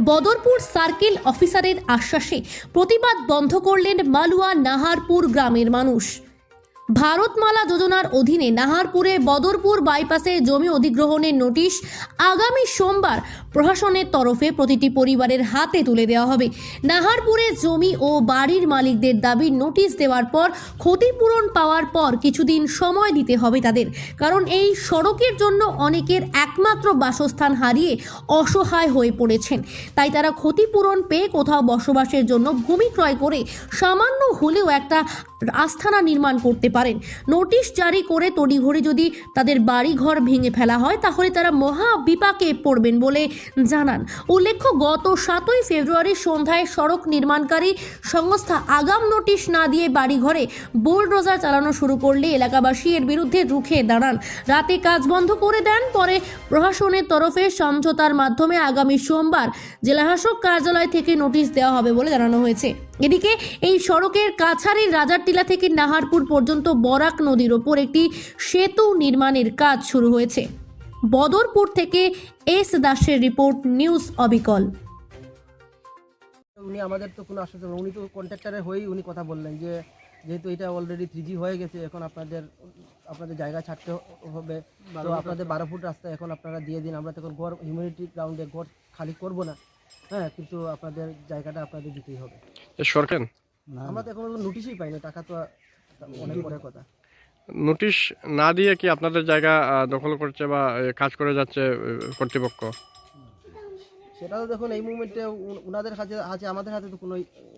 Badarpur circle অফিসারের আশ্বাসে প্রতিবাদ বন্ধ করলেন মালুয়া নাহারপুর গ্রামের মানুষ। ভারতমালা যোজনার অধীনে নাহারপুরে বদরপুর বাইপাসে জমি অধিগ্রহণের নোটিশ আগামী সোমবার প্রশাসনের তরফে প্রতিটি পরিবারের হাতে তুলে দেওয়া হবে। নাহারপুরে জমি ও বাড়ির মালিকদের দাবি, নোটিশ দেওয়ার পর ক্ষতিপূরণ পাওয়ার পর কিছুদিন সময় দিতে হবে তাদের। কারণ এই সড়কের জন্য অনেকের একমাত্র বাসস্থান হারিয়ে অসহায় হয়ে পড়েছেন। তাই তারা ক্ষতিপূরণ পেয়ে কোথাও বসবাসের জন্য ভূমি ক্রয় করে সামান্য হলেও একটা আস্থানা নির্মাণ করতে পারেন। নোটিশ জারি করে তড়িঘড়ি যদি তাদের বাড়িঘর ভেঙে ফেলা হয়, তাহলে তারা মহা বিপাকে পড়বেন বলে জানান। উল্লেখ্য, গত সাতই ফেব্রুয়ারি সন্ধ্যায় সড়ক নির্মাণকারী সংস্থা আগাম নোটিশ না দিয়ে বাড়িঘরে বুলডোজার চালানো শুরু করলে এলাকাবাসী এর বিরুদ্ধে রুখে দাঁড়ান। রাতে কাজ বন্ধ করে দেন, পরে প্রশাসনের তরফে সমঝোতার মাধ্যমে আগামী সোমবার জেলাশাসক কার্যালয় থেকে নোটিশ দেওয়া হবে বলে জানানো হয়েছে। এদিকে, এই সড়কের কাছাড়ির রাজারটিলা থেকে নাহারপুর পর্যন্ত বরাক নদীর ওপর একটি সেতু নির্মাণের কাজ শুরু হয়েছে। বদরপুর থেকে এস দাসের রিপোর্ট নিউজ অবিকল। উনি আমাদের তো কোনো আশ্বাস উনি তো কন্ট্রাক্টরের হয়েই উনি কথা বললেন যে যেহেতু এটা অলরেডি থ্রি হয়ে গেছে এখন আপনাদের আপনাদের জায়গা ছাড়তে হবে। তো আপনাদের বারো ফুট রাস্তা এখন আপনারা দিয়ে দিন। আমরা তখন ঘর হিউম্যানিটি গ্রাউন্ডে ঘর খালি করব না। হ্যাঁ কিন্তু আপনাদের জায়গাটা আপনাদের দিতেই হবে। সরকার? আমরা তো এখন নোটিশই পাইনি। টাকা তো অনেক পরের কথা। নোটিশ না দিয়ে কি আপনাদের জায়গা দখল করছে বা কাজ করে যাচ্ছে কর্তৃপক্ষ? সেটা তো দেখুন এই মুভমেন্টে ওনাদের কাছে আছে আমাদের হাতে তো কোনো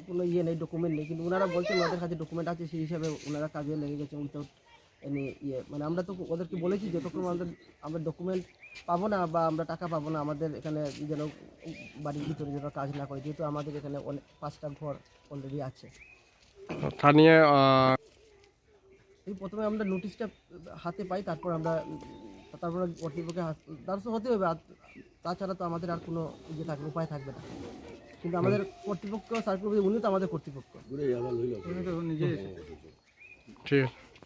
কোনো ইয়ে নেই ডকুমেন্ট নেই কিন্তু ওনারা বলছেন ওনাদের কাছে ডকুমেন্ট আছে সেই হিসাবে ওনারা কাজে লেগে গেছে উইথাউট এনি ইয়ে মানে আমরা তো ওদেরকে বলেছি যতক্ষণ আমাদের আমরা ডকুমেন্ট পাবো না বা আমরা টাকা পাবো না আমাদের এখানে যেন বাড়ির ভিতরে যেন কাজ না করে যেহেতু আমাদের এখানে অনেক পাঁচটা ঘর অলরেডি আছে। তা নিয়ে আহ, এই প্রথমে আমরা নোটিশটা হাতে পাই তারপর আমরা তারপরে কর্তৃপক্ষের হাত দ্বারস্থ হতে হবে আর তাছাড়া তো আমাদের আর কোনো ইয়ে থাকবে উপায় থাকবে না। কিন্তু আমাদের কর্তৃপক্ষ সার্কুল উনি তো আমাদের কর্তৃপক্ষ। ঠিক আছে।